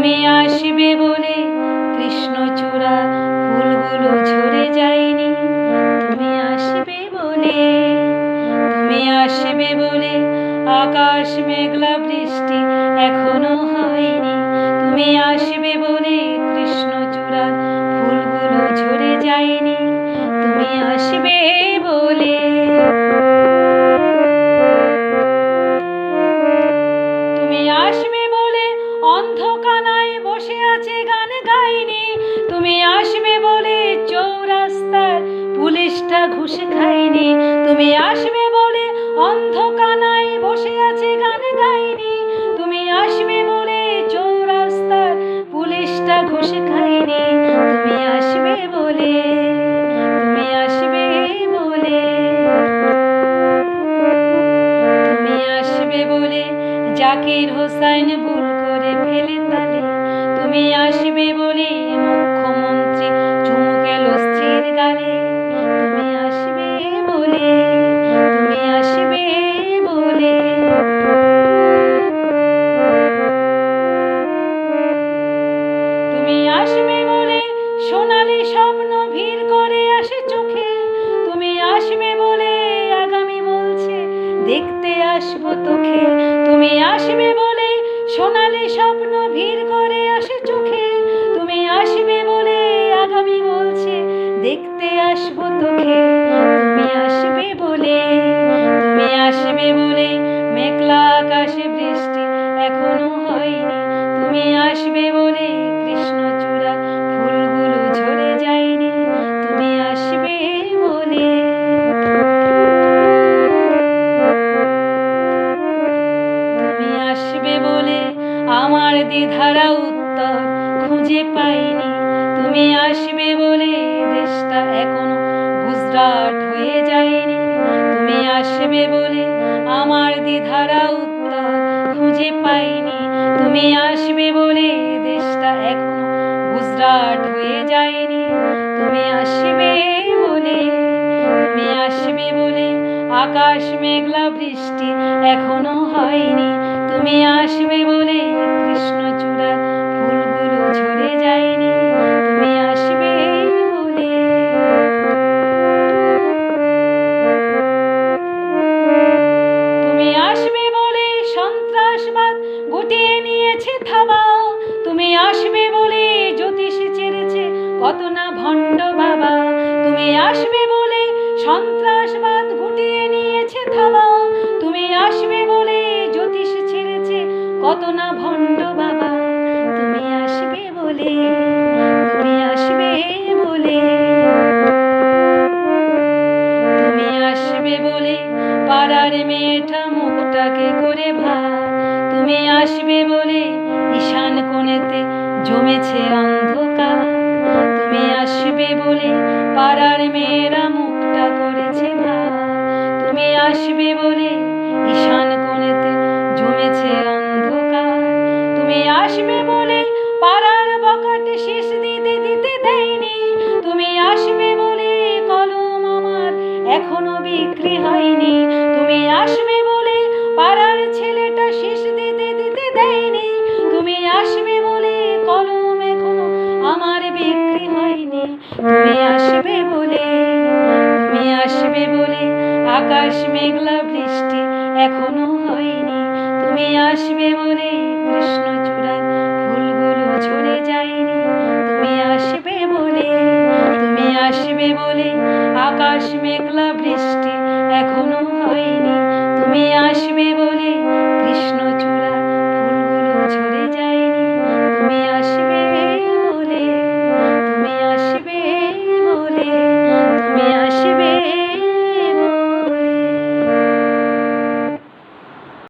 তুমি আসবে বলে কৃষ্ণচূড়া ফুলগুলো ঝরে যায়নি। তুমি আসবে বলে, তুমি আসবে বলে আকাশ মেঘলা বৃষ্টি এখনও হয়নি। তুমি আসবে বলে কৃষ্ণচূড়া ফুলগুলো ঝরে যায়নি। তুমি আসবে তুমি আসবে বলে মুখ্যমন্ত্রী চুমু গেল। স্বপ্ন করে আসে চোখে। তুমি আসবে বলে আগামী বলছে, দেখতে আসব তোকে। তুমি আসবে বলে সোনালি স্বপ্ন ভিড় করে দেখতে আসব তোকে। তুমি আসবে বলে, তুমি আসবে বলে মেঘলা আকাশে বৃষ্টি এখনও হয়নি। তুমি আসবে বলে কৃষ্ণচূড়া ফুলগুলো ঝরে যায়নি। তুমি আসবে বলে। তুমি আসবে বলে আমার দ্বিধারা উত্তর খুঁজে পাইনি। তুমি আসবে বলে দেশটা এখনও গুজরাট হয়ে যায়নি। তুমি আসবে বলে আমার দ্বিধারা উত্তর খুঁজে পাইনি। তুমি আসবে বলে দেশটা এখনও গুজরাট হয়ে যায়নি। তুমি আসবে বলে তুমি আসবে বলে আকাশ মেঘলা বৃষ্টি এখনও হয়নি। তুমি আসবে বলে কৃষ্ণচূড়া ফুলগুলো ঝরে যায়নি। তুমি আসবে গুটিয়ে নিয়েছে থাবা তুমি আসবে বলে জ্যোতিষ ছেড়েছে কত না ভণ্ড বাবা। তুমি আসবে বলে সন্ত্রাসবাদ পাড়ার মেয়েটা মুখটাকে করে ভাব তুমি আসবে বলে ঈশান কোণেতে জমেছে অন্ধকার। তুমি আসবে বলে পাড়ার মেয়েরা মুখটা করেছে ভাব তুমি আসবে বলে এখনও বিক্রি হয়নি। তুমি আসবে বলে পাড়ার ছেলেটা শেষ দিতে দিতে দেয়নি। তুমি আসবে বলে কলম এখনও আমার বিক্রি হয়নি। তুমি আসবে বলে, তুমি আসবে বলে আকাশ মেঘলা বৃষ্টি এখনও হয়নি। তুমি আসবে বলে কৃষ্ণচূড়ার ফুলগুলো ঝরে যায়নি। তুমি আসবে বলে, তুমি আসবে বলে আকাশ মেঘলা